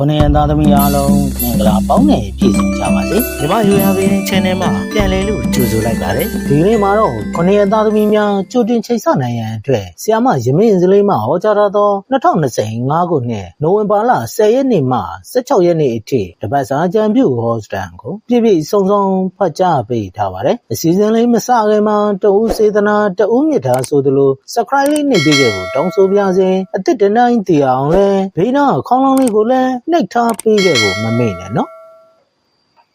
ခုနှစ်ရက်သားသမီးအားလုံးမင်္ဂလာပေါင်းနဲ့ပြည့်စုံကြပါစေ။ဒီမယူရပင်း channel မှာပြန်လည်လို့ကြိုဆိုလိုက်ပါတယ်။ဒီကနေ့မှာတော့ခုနှစ်ရက်သားသမီးများကြိုတင်ချိတ်ဆက်နိုင်ရန်အတွက်ဆီယာမရမင်းစလေးမှဟောကြားထားသော2025ခုနှစ်နိုဝင်ဘာလ10ရက်နေ့မှ16ရက်နေ့အထိတပတ်စာကြံပြုဟောစတန်ကိုပြည့်ပြည့်စုံစုံဖတ်ကြားပေးထားပါတယ်။အစီအစဉ်လေးမစခင်မှာတဦးစေတနာတဦးမြတ်တာဆိုသလို subscribe လေးနှိပ်ပေးကြဖို့တောင်းဆိုပါရစေ။အစ်စ်တနိုင်တီအောင်လဲဘေးနားခေါင်းလောင်းလေးကိုလည်းနှိပ်ထားပေးကြဖို့မမေ့နဲ့နော်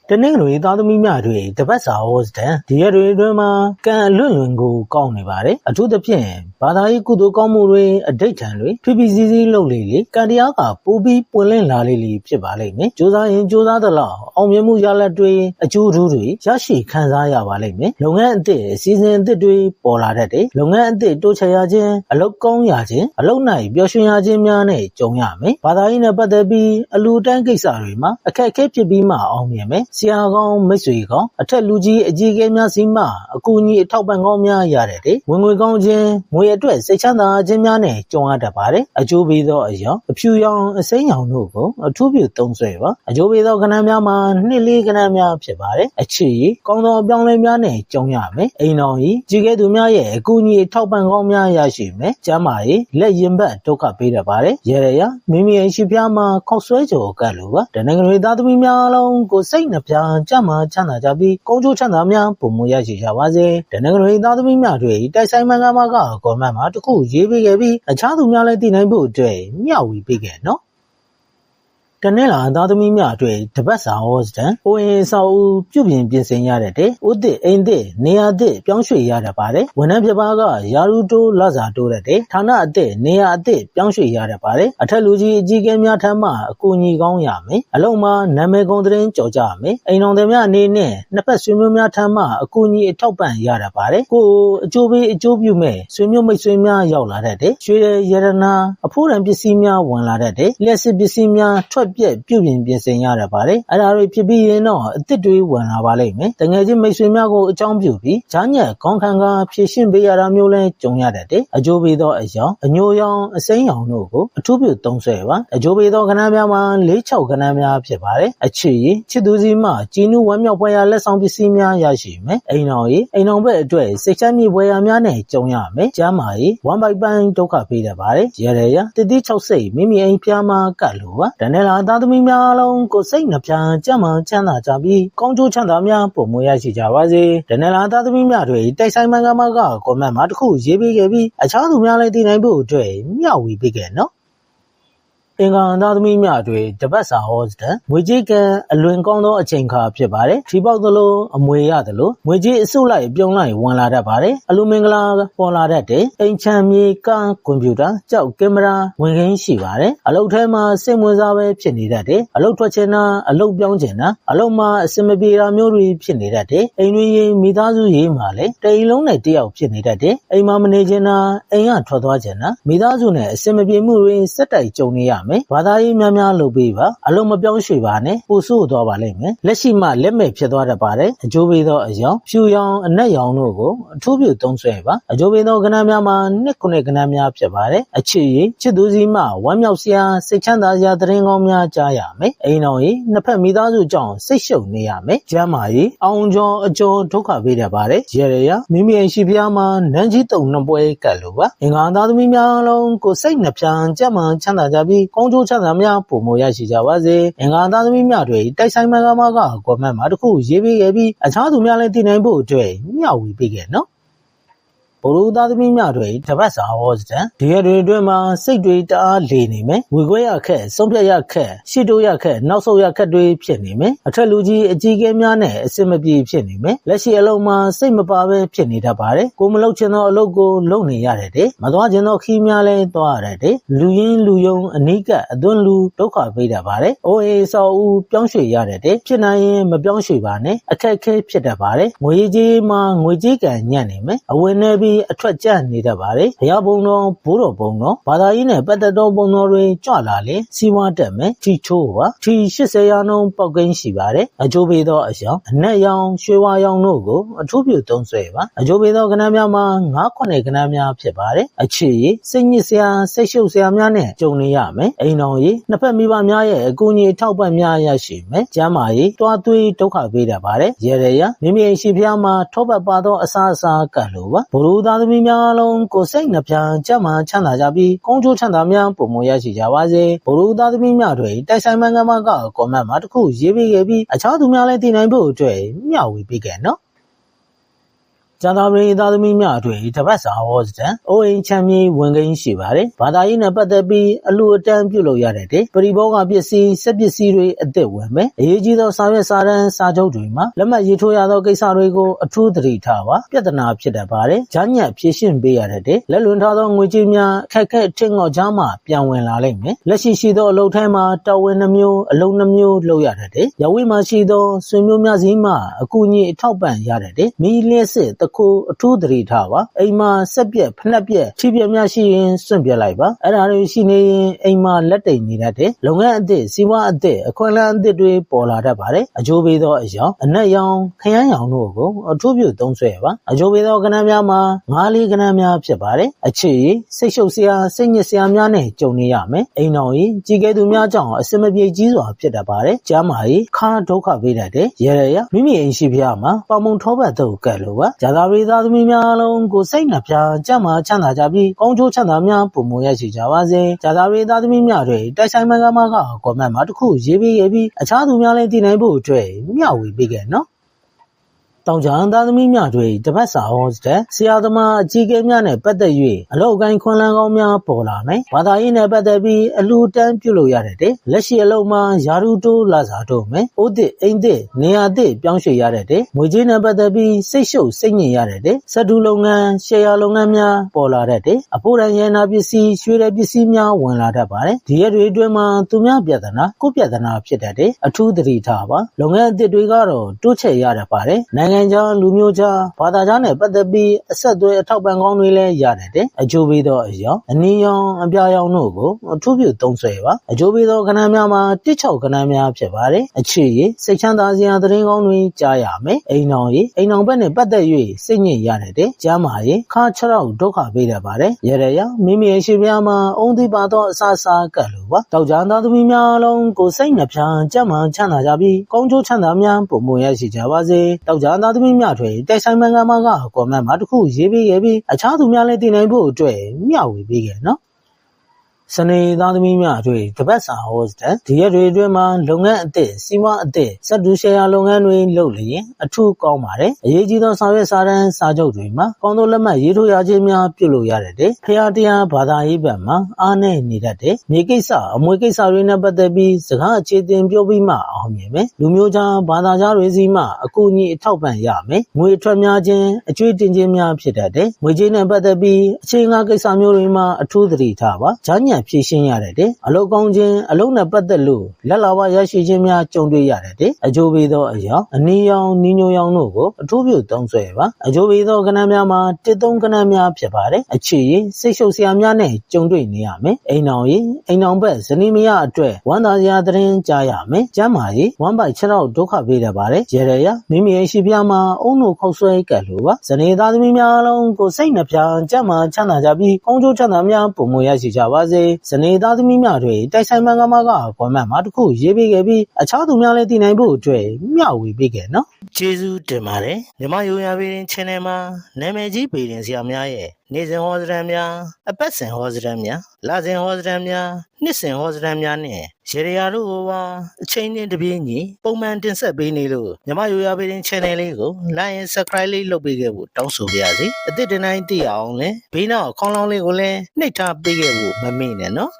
တနင်္ဂနွေသားသမီးများတွေတပတ်စာဟောစတန်ဒီရက်တွေအတွင်းမှာကံအလွတ်လွန်ကိုကောင်းနေပါတယ်အထူးသဖြင့်ဘာသာရေးကုသိုလ်ကောင်းမှုတွေအဋိဋ္ဌံတွေဖိဖိစီးစီးလုပ်လေလေကံတရားကပိုပြီးပွင့်လင်းလာလေလေဖြစ်ပါလိမ့်မယ်ကြိုးစားရင်ကြိုးစားသလောက်အောင်မြင်မှုရလဒ်တွေအကျိုးထူးတွေရရှိခံစားရပါလိမ့်မယ်လုပ်ငန်းအသစ်အစီအစဉ်အသစ်တွေပေါ်လာတတ်တယ်လုပ်ငန်းအသစ်တိုးချဲ့ရခြင်းအလုပ်ကောင်းရခြင်းအလုပ်နိုင်ပျော်ရွှင်ရခြင်းများနဲ့ကြုံရမယ်ဘာသာရေးနဲ့ပတ်သက်ပြီးအလူတန်းကိစ္စတွေမှာအခက်အခဲဖြစ်ပြီးမှအောင်မြင်မယ်ဆရာကောင်းမိတ်ဆွေကောင်းအထက်လူကြီးအကြီးအကဲများစီမှအကူအညီအထောက်ပံ့ကောင်းများရတဲ့တဲ့ဝင်ငွေကောင်းခြင်းငွေအတွက်စိတ်ချမ်းသာခြင်းများနဲ့ကြုံရတတ်ပါတယ်အကျိုးပေးသောအရာအဖြူရောင်အစိမ်းရောင်တို့ကိုအထူးပြုသုံးဆွဲပါအကျိုးပေးသောကဏ္ဍများမှာနှစ်လေးကဏ္ဍများဖြစ်ပါတယ်အခြေကောင်းသောအပြောင်းအလဲများနဲ့ကြုံရမယ်အိမ်တော်ကြီးကြီးကဲသူများရဲ့အကူအညီအထောက်ပံ့ကောင်းများရရှိမယ်ကျမ်းမာရေးလက်ရင်ဘတ်ဒုက္ခပေးတတ်ပါတယ်ရေရရမိမိရဲ့ရှိဖျားမှာခောက်ဆွဲကြော်ကတ်လိုပါတနင်္ဂနွေသားသမီးများအလုံးကိုစိတ်နှပြကြမ်းမာချမ်းသာကြပြီးကောင်းကျိုးချမ်းသာများပုံမရရှိကြပါစေတနင်္ဂနွေသားသမီးများတွေတိုက်ဆိုင်မှန်ကမှာကကောမန့်မှာတခုရေးပေးခဲ့ပြီးအခြားသူများလည်းတည်နိုင်ဖို့အတွက်မျှဝေပေးခဲ့နော် တနင်္လာသားသမီးများအတွက်တပတ်စာဟောစတန်အိုရင်ဆောက်ဦးပြုပြင်ပြင်ဆင်ရတဲ့တဲ့ဥဒစ်အိမ်သစ်နေရာသစ်ပြောင်းရွှေ့ရတတ်ပါတယ်ဝန်ထမ်းဖြစ်ပါကယာရူတိုးလစာတိုးတဲ့တဲ့ဌာနအသစ်နေရာအသစ်ပြောင်းရွှေ့ရတတ်ပါတယ်အထက်လူကြီးအကြီးအကဲများထံမှအကူအညီကောင်းရမယ်အလုံးမှာနာမည်ကုန်သတင်းကြော်ကြမယ်အိမ်တော်တွေများအနေနဲ့နှစ်ဖက်ဆွေမျိုးများထံမှအကူအညီအထောက်ပံ့ရတတ်ပါတယ်ကိုယ်အကျိုးပေးအကျိုးပြုမဲ့ဆွေမျိုးမိတ်ဆွေများရောက်လာတတ်တဲ့ရွှေရတနာအဖိုးရံပစ္စည်းများဝင်လာတတ်တဲ့လျှက်စစ်ပစ္စည်းများထွက်ပြက်ပြုပြင်ပြင်ဆင်ရတတ်ပါတယ်အဲ့ဒါတွေဖြစ်ပြီးရင်တော့အစ်စ်တွေဝင်လာပါလိမ့်မယ်တကယ်ချင်းမိတ်ဆွေများကိုအကြောင်းပြုပြီးဈာညက်ခေါင်းခံကဖြည့်ရှင်းပေးရတာမျိုးလဲကြုံရတတ်တယ်အကျိုးပေးသောအယောင်အညိုရောင်အစိမ်းရောင်တို့ကိုအထူးပြုသုံးဆွဲပါအကျိုးပေးသောကဏ္ဍများမှာ၄၆ကဏ္ဍများဖြစ်ပါတယ်အခြေရင်ချစ်သူစီမှကြည်နူးဝမ်းမြောက်ပွဲရာလက်ဆောင်ပစ္စည်းများရရှိမယ်အိမ်တော်ကြီးအိမ်တော်ဘက်အတွက်စိတ်ချမ်းမြေပွဲရာများနဲ့ကြုံရမယ်ကျမ်းမာရေးဝမ်ပိုက်ပန်းဒုက္ခပေးတတ်ပါတယ်ရရရတတိ၆စိတ်မိမိအိမ်ဖျားမှာကတ်လို့ပါတနေ့လာသားသမီးများအလုံးကိုစိတ်နှပြကြမ်းမှချမ်းသာကြပြီးကောင်းကျိုးချမ်းသာများပုံမွေးရရှိကြပါစေတနေ့လာသားသမီးများတွေတိုက်ဆိုင်မှန်ကမှကကွန်မန့်မှာတစ်ခုရေးပေးခဲ့ပြီးအခြားသူများလည်းတည်နိုင်ဖို့အတွက်မျှဝေပေးခဲ့နော် အင်္ဂါသားသမီးများတွေတပတ်စာဟောစတန်ငွေကြေးကံအလွန်ကောင်းသောအချိန်ခါဖြစ်ပါတယ်။ထီပေါက်သလိုအမွေရသလိုငွေကြေးအစုလိုက်ပြုံးလိုက်ဝင်လာတတ်ပါတယ်။အလူမင်္ဂလာပေါ်လာတတ်တဲ့အိမ်ချမ်းမြေကကွန်ပျူတာကြောက်ကင်မရာဝင်ခင်းရှိပါတယ်။အလုပ်ထဲမှာစိတ်ဝင်စားပဲဖြစ်နေတတ်တယ်။အလုပ်ထွက်ချင်တာအလုပ်ပြောင်းချင်တာအလုပ်မှာအစမပြေတာမျိုးတွေဖြစ်နေတတ်တယ်။အိမ်တွင်ရင်မိသားစုရေးမှာလည်းတိမ်လုံးနဲ့တယောက်ဖြစ်နေတတ်တယ်။အိမ်မှာမနေချင်တာအိမ်ကထွက်သွားချင်တာမိသားစုနဲ့အစမပြေမှုတွေစက်တိုက်ကြုံနေရမယ်။ဘာသာရေးများများလုပ်ပေးပါအလုံးမပြောင်းရွှေ့ပါနဲ့ပို့ဆို့သွားပါလိမ့်မယ်လက်ရှိမှလက်မဲ့ဖြစ်သွားတတ်ပါတယ်အကျိုးပေးသောအယောင်ဖြူရောင်အနက်ရောင်တို့ကိုအထူးပြုသုံးဆွဲပါအကျိုးပေးသောကဏ္ဍများမှာနှစ်ခုနှစ်ကဏ္ဍများဖြစ်ပါတယ်အချစ်ရည်ချစ်သူစီမှဝမ်းမြောက်စရာစိတ်ချမ်းသာစရာသတင်းကောင်းများကြားရမယ်အိမ်တော်ကြီးနှစ်ဖက်မိသားစုကြောင့်စိတ်ရှုပ်နေရမယ်ကျမ်းမာရေးအောင်ကျော်အကျော်ဒုက္ခပေးတတ်ပါတယ်ရရရမိမိအိမ်ရှိဖျားမှာနန်းကြီးတုံနှစ်ပွဲကတ်လို့ပါအင်္ဂါသားသမီးများလုံးကိုစိတ်နှပြကြမ်းမှချမ်းသာကြပြီးကောင်းကျိုးချမ်းသာများပုံမရရှိကြပါစေ။အင်္ဂါသားသမီးများတွေတိုက်ဆိုင်မှန်ကမှကကွန်မန့်မှာတခုရေးပေးခဲ့ပြီးအခြားသူများလည်းတည်နိုင်ဖို့အတွက်မျှဝေပေးခဲ့နော်။ ဘိုလ်သားသမီးများတွေတပတ်စာဟောစတန်ဒီရက်တွေအတွင်းမှာစိတ်တွေတအားလေနေမယ်ဝေခွဲရခက်ဆုံးဖြတ်ရခက်ရှစ်တိုးရခက်နောက်ဆုတ်ရခက်တွေဖြစ်နေမယ်အထက်လူကြီးအကြီးကဲများနဲ့အစင်မပြေဖြစ်နေမယ်လက်ရှိအလုံးမှာစိတ်မပါပဲဖြစ်နေတတ်ပါတယ်ကိုမလုပ်ချင်သောအလုပ်ကိုလုပ်နေရတယ်တဲ့မသွားချင်သောခီးများလည်းသွားရတယ်တဲ့လူရင်းလူယုံအနိကအသွင်လူဒုက္ခပေးတတ်ပါတယ်အိုအေဆောက်ဦးပြောင်းရွှေ့ရတယ်တဲ့ဖြစ်နိုင်ရင်မပြောင်းရွှေ့ပါနဲ့အခက်အခဲဖြစ်တတ်ပါတယ်ငွေကြေးမှာငွေကြေးကံညံ့နေမယ်အဝင်နေပြီးပြီးအထွက်ကျနေတတ်ပါတယ်ဘုရားဘုံတော်ဘိုးတော်ဘုံတော်ဘာသာရေးနဲ့ပတ်သက်သောဘုံတော်တွေကြွလာလေစီးပွားတက်မယ်ထီချိုးပါထီ80ရာနှုန်းပေါက်ကိန်းရှိပါတယ်အကျိုးပေးသောအယောင်အနက်ရောင်ရွှေဝါရောင်တို့ကိုအထူးပြုသုံးစွဲပါအကျိုးပေးသောကဏ္ဍများမှာ9ခုနဲ့ကဏ္ဍများဖြစ်ပါတယ်အခြေရည်စိတ်ညစ်စရာစိတ်ရှုပ်စရာများနဲ့ကြုံနေရမယ်အိမ်တော်ရေးနှစ်ဖက်မိဘများရဲ့အကူအညီအထောက်ပံ့များရရှိမယ်ကျမ်းမာရေးတွားသွေးဒုက္ခပေးတတ်ပါတယ်ရေရရမိမိအိမ်ရှိဖျားမှာထောပတ်ပါသောအစားအစာကတ်လိုပါဘလူသားသမီးများအလုံးကိုယ်စိတ်နှပြကျမ်းမာချမ်းသာကြပြီးကောင်းကျိုးချမ်းသာများပုံမရရှိကြပါစေဘလူသားသမီးများတွေတိုက်ဆိုင်မှန်ကမှကကွန်မန့်မှာတစ်ခုရေးပေးခဲ့ပြီးအခြားသူများလည်းတည်နိုင်ဖို့အတွက်မျှဝေပေးခဲ့နော် ကျန်သာပရိသတ်သမီးများတွေတပတ်စာဟောစတန်အိုးအိမ်ချမ်းမြေဝင်ကိန်းရှိပါတယ်။ဘာသာရေးနဲ့ပတ်သက်ပြီးအလူအတန်းပြုလုပ်ရတဲ့တဲ့ပရိဘောဂပစ္စည်းစက်ပစ္စည်းတွေအသက်ဝင်မယ်။အရေးကြီးသောစာရွက်စာတမ်းစာချုပ်တွေမှာလက်မှတ်ရေးထိုးရသောကိစ္စတွေကိုအထူးသတိထားပါပြဿနာဖြစ်တတ်ပါတယ်။ဂျာညက်ဖြည့်ရှင်းပေးရတဲ့တဲ့လက်လွန်ထားသောငွေကြေးများခက်ခဲထင်ငေါ့ကြားမှပြန်ဝင်လာလိမ့်မယ်။လက်ရှိရှိသောအလုပ်ထဲမှာတော်ဝင်နှမျိုးအလုံးနှမျိုးလုပ်ရတဲ့တဲ့ရဝိမှာရှိသောဆွေမျိုးများစီမှအကူအညီအထောက်ပံ့ရတဲ့တဲ့မီလျှက်စစ်တခုအထူးသတိထားပါအိမ်မှာဆက်ပြက်ဖနှက်ပြက်ထိပြက်များရှိရင်စွန့်ပြက်လိုက်ပါအဲ့ဒါတွေရှိနေရင်အိမ်မှာလက်တိတ်နေတတ်တယ်လုပ်ငန်းအသစ်စီးပွားအသစ်အခွင့်အလမ်းအသစ်တွေပေါ်လာတတ်ပါတယ်အကျိုးပေးသောအယောင်အနက်ရောင်ခရမ်းရောင်တို့ကိုအထူးပြုသုံးစွဲပါအကျိုးပေးသောကဏ္ဍများမှာငါးလေးကဏ္ဍများဖြစ်ပါတယ်အခြေရည်စိတ်ရှုပ်စရာစိတ်ညစ်စရာများနဲ့ကြုံနေရမယ်အိမ်တော်ကြီးကြီးကဲသူများကြောင့်အစမပြေကြီးစွာဖြစ်တတ်ပါတယ်ကျမ်းမာရေးခါဒုက္ခပေးတတ်တယ်ရရရမိမိအိမ်ရှိဖျားမှာပေါမုံထောပတ်တို့ကဲ့လိုပါဇာတာရီသားသမီးများအလုံးကိုစိတ်နှပြကြမ်းမာချမ်းသာကြပြီးကောင်းကျိုးချမ်းသာများပုံမရရှိကြပါစေဇာတာရီသားသမီးများတွေတိုက်ဆိုင်မကမကကောမန့်မှာတစ်ခုရေးပေးခဲ့ပြီးအခြားသူများလည်းတည်နိုင်ဖို့အတွက်မျှဝေပေးခဲ့နော် တောင်ကြံသားသမီးများတွေတပတ်စာဟောစတဲ့ဆရာသမားအကြီးအကဲများနဲ့ပတ်သက်၍အလောက်ကိုင်းခွန်လန်းကောင်းများပေါ်လာမယ်။ဘာသာရေးနဲ့ပတ်သက်ပြီးအလူတန်းပြုလုပ်ရတဲ့တဲ့လက်ရှိအလုံးမှာယာရုတိုးလာစားတို့မယ်။အိုးသစ်အိမ်သစ်နေရာသစ်ပြောင်းရွှေ့ရတဲ့တဲ့ငွေကြေးနဲ့ပတ်သက်ပြီးစိတ်ရှုပ်စိတ်ညစ်ရတဲ့တဲ့စက်တူလုပ်ငန်းရှယ်ယာလုပ်ငန်းများပေါ်လာတဲ့တဲ့အဖို့ရန်ရန်နာပစ္စည်းရွှေတဲ့ပစ္စည်းများဝင်လာတတ်ပါတယ်။ဒီရက်တွေအတွင်းမှာသူများပြဿနာကိုယ့်ပြဿနာဖြစ်တတ်တဲ့အထူးသတိထားပါ။လုပ်ငန်းအသစ်တွေကတော့တိုးချဲ့ရတတ်ပါတယ်။နိုင်ငံခြားလူမျိုးခြားဘာသာခြားနဲ့ပတ်သက်ပြီးအဆက်အသွယ်အထောက်ပံ့ကောင်းတွေလည်းရတတ်တယ်။အကျိုးပေးသောအယောင်အနည်းရောင်အပြာရောင်တို့ကိုအထူးပြုသုံးစွဲပါ။အကျိုးပေးသောကဏ္ဍများမှာတစ်ချောက်ကဏ္ဍများဖြစ်ပါတယ်။အခြေရည်စိတ်ချမ်းသာစရာသတင်းကောင်းတွေကြားရမယ်။အိမ်တော်ရည်အိမ်တော်ဘက်နဲ့ပတ်သက်၍စိတ်ညစ်ရတတ်တယ်။ကျမ်းမာရေးခါခြေထောက်ဒုက္ခပေးတတ်ပါတယ်။ရရရမိမိရဲ့ရှိပြားမှာအုံသိပါသောအစာစာကတ်လိုပါ။တောက်ကြသားသမီးများလုံးကိုစိတ်နှပြကြမ်းမှချမ်းသာကြပြီးကောင်းကျိုးချမ်းသာများပုံမရရှိကြပါစေ။တောက်ကြသားသမီးများတွေတိုက်ဆိုင်မှန်ကန်မှကကောမန့်မှာတစ်ခုရေးပေးခဲ့ပြီးအခြားသူများလည်းတည်နိုင်ဖို့အတွက်မျှဝေပေးခဲ့နော် စနေသားသမီးများတွေတပတ်စာဟောစတဲ့ဒီရက်တွေအတွင်းမှာလုပ်ငန်းအသစ်စီးပွားအသစ်စက်တူရှယ်ယာလုပ်ငန်းတွေလုပ်လျင်အထူးကောင်းပါတယ်အရေးကြီးသောစာရွက်စာတမ်းစာချုပ်တွေမှာကောင်းသောလက်မှတ်ရေးထိုးရခြင်းများပြုလုပ်ရတဲ့ဖရာတရားဘာသာရေးဘက်မှာအားနည်းနေတတ်တဲ့မြေကိစ္စအမွေကိစ္စတွေနဲ့ပတ်သက်ပြီးစကားအခြေတင်ပြောပြီးမှအောင်မြင်မယ်လူမျိုးခြားဘာသာခြားတွေစီမှအကူအညီအထောက်ပံ့ရမယ်ငွေအထွက်များခြင်းအကျွေးတင်ခြင်းများဖြစ်တတ်တဲ့ငွေကြေးနဲ့ပတ်သက်ပြီးအခြေငါကိစ္စမျိုးတွေမှာအထူးသတိထားပါဂျာညံဖြည့်ရှင်းရတဲ့အလုတ်ကောင်းခြင်းအလုတ်နဲ့ပတ်သက်လို့လက်လာပါရရှိခြင်းများကြုံတွေ့ရတဲ့အကျိုးပေးသောအရာအနည်းရောင်နီညိုရောင်တို့ကိုအထူးပြုသုံးစွဲပါအကျိုးပေးသောကဏ္ဍများမှာတစ်သုံးကဏ္ဍများဖြစ်ပါတယ်အခြေရည်စိတ်ရှုပ်စရာများနဲ့ကြုံတွေ့နေရမယ်အိမ်အောင်ရည်အိမ်အောင်ဘက်ဇနီးမယားအတွက်ဝမ်းသာစရာသတင်းကြားရမယ်ကျမ်းမာရေးဝမ်းပိုက်ခြေထောက်ဒုက္ခပေးတတ်ပါတယ်ရေရရမိမိရဲ့ရှိပြားမှာအုံတို့ခောက်ဆွဲကတ်လိုပါဇနီးသားသမီးများလုံးကိုစိတ်နှပြကျမ်းမာချမ်းသာကြပြီးကောင်းကျိုးချမ်းသာများပုံမရရှိကြပါစေဇနီးသားသမီးများတွေတိုက်ဆိုင်မှန်ကမှကကွန်မန့်မှာတစ်ခုရေးပေးခဲ့ပြီးအခြားသူများလည်းတည်နိုင်ဖို့အတွက်မျှဝေပေးခဲ့နော်ကျေးဇူးတင်ပါတယ်မြမယိုရပေရင် channel မှာနာမည်ကြီးပေရင်ဆရာများရဲ့ နေ့စဉ်ဟောစတမ်းများအပတ်စဉ်ဟောစတမ်းများလစဉ်ဟောစတမ်းများနှစ်စဉ်ဟောစတမ်းများနဲ့ရေရရာတို့ကိုပါအချိန်နဲ့တပြေးညီပုံမှန်တင်ဆက်ပေးနေလို့မြမယိုရပေရင် channel လေးကို like and subscribe လေးလုပ်ပေးခဲ့ဖို့တောင်းဆိုပါရစေအသစ်တနိုင်သိအောင်လဲဘေးနောက်ခေါင်းလောင်းလေးကိုလည်းနှိပ်ထားပေးခဲ့ဖို့မမေ့နဲ့နော်